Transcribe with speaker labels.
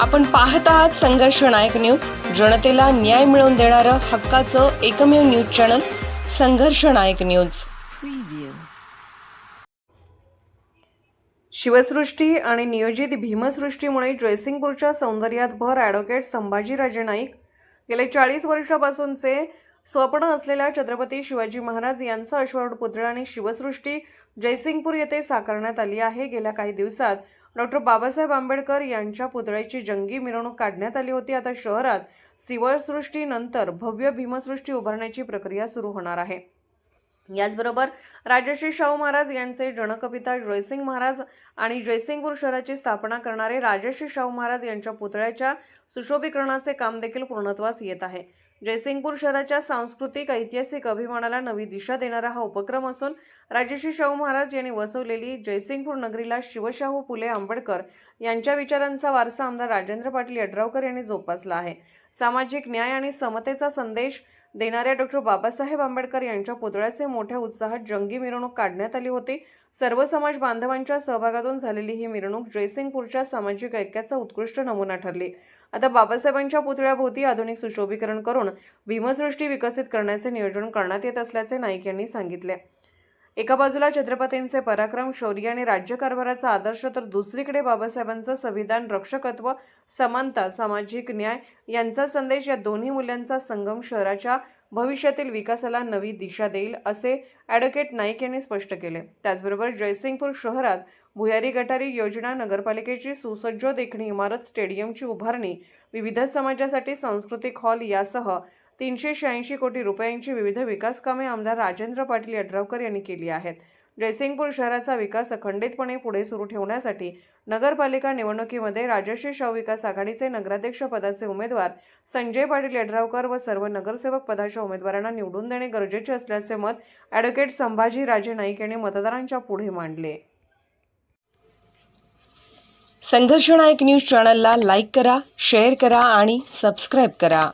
Speaker 1: आपण पाहत आहात संघर्ष नायक न्यूज. जनतेला न्याय मिळवून देणारं हक्काचं एकमेव न्यूज चॅनल संघर्ष नायक न्यूज. शिवसृष्टी आणि नियोजित भीमसृष्टीमुळे जयसिंगपूरच्या सौंदर्यात भर ॲडव्होकेट संभाजीराजे नाईक. गेले चाळीस वर्षापासूनचे स्वप्न असलेल्या छत्रपती शिवाजी महाराज यांचा अश्वारूढ पुतळा आणि शिवसृष्टी जयसिंगपूर येथे साकारण्यात आली आहे. गेल्या काही दिवसात डॉक्टर बाबासाहेब आंबेडकर यांच्या पुतळ्याची जंगी मिरवणूक काढण्यात आली होती. आता शहरात सिवळसृष्टीनंतर भव्य भीमसृष्टी उभारण्याची प्रक्रिया सुरू होणार आहे. याचबरोबर राजश्री शाहू महाराज यांचे जनकविता जयसिंग महाराज आणि जयसिंगपूर शहराची स्थापना करणारे राजर्षी शाहू महाराज यांच्या पुतळ्याच्या सुशोभीकरणाचे काम देखील पूर्णत्वास येत आहे. जयसिंगपूर शहराच्या सांस्कृतिक ऐतिहासिक अभिमानाला नवी दिशा देणारा हा उपक्रम असून राजर्षी शाहू महाराज यांनी वसवलेली जयसिंगपूर नगरीला शिवशाहू फुले आंबेडकर यांच्या विचारांचा वारसा आमदार राजेंद्र पाटील यड्रावकर यांनी जोपासला आहे. सामाजिक न्याय आणि समतेचा संदेश देणाऱ्या डॉक्टर बाबासाहेब आंबेडकर यांच्या पुतळ्याचे मोठ्या उत्साहात जंगी मिरवणूक काढण्यात आली होती. सर्व समाज बांधवांच्या सहभागातून झालेली ही मिरवणूक जयसिंगपूरच्या सामाजिक ऐक्याचा उत्कृष्ट नमुना ठरली. आता बाबासाहेबांच्या पुतळ्याभोवती आधुनिक सुशोभीकरण करून भीमसृष्टी विकसित करण्याचे नियोजन करण्यात येत असल्याचे नाईक यांनी सांगितले. एका बाजूला छत्रपतींचे पराक्रम शौर्य आणि राज्यकारभाराचा आदर्श तर दुसरीकडे बाबासाहेबांचं संविधान रक्षकत्व समानता सामाजिक न्याय यांचा संदेश या दोन्ही मूल्यांचा संगम शहराच्या भविष्यातील विकासाला नवी दिशा देईल असे ॲडव्होकेट नाईक यांनी स्पष्ट केले. त्याचबरोबर जयसिंगपूर शहरात भुयारी गटारी योजना नगरपालिकेची सुसज्ज देखणी इमारत स्टेडियमची उभारणी विविध समाजासाठी सांस्कृतिक हॉल यासह तीनशे शहाऐंशी कोटी रुपयांची विविध विकास कामे आमदार राजेंद्र पाटील यड्रावकर यांनी केली आहेत. जयसिंगपूर शहराचा विकास अखंडितपणे पुढे सुरू ठेवण्यासाठी नगरपालिका निवडणुकीमध्ये राजश्री शाहू विकास आघाडीचे नगराध्यक्ष पदाचे उमेदवार संजय पाटील यड्रावकर व सर्व नगरसेवक पदाच्या उमेदवारांना निवडून देणे गरजेचे असल्याचे मत ॲडव्होकेट संभाजी राजे नाईक यांनी मतदारांच्या पुढे मांडले. संघर्ष नायक न्यूज चॅनलला लाईक करा शेअर करा आणि सबस्क्राईब करा.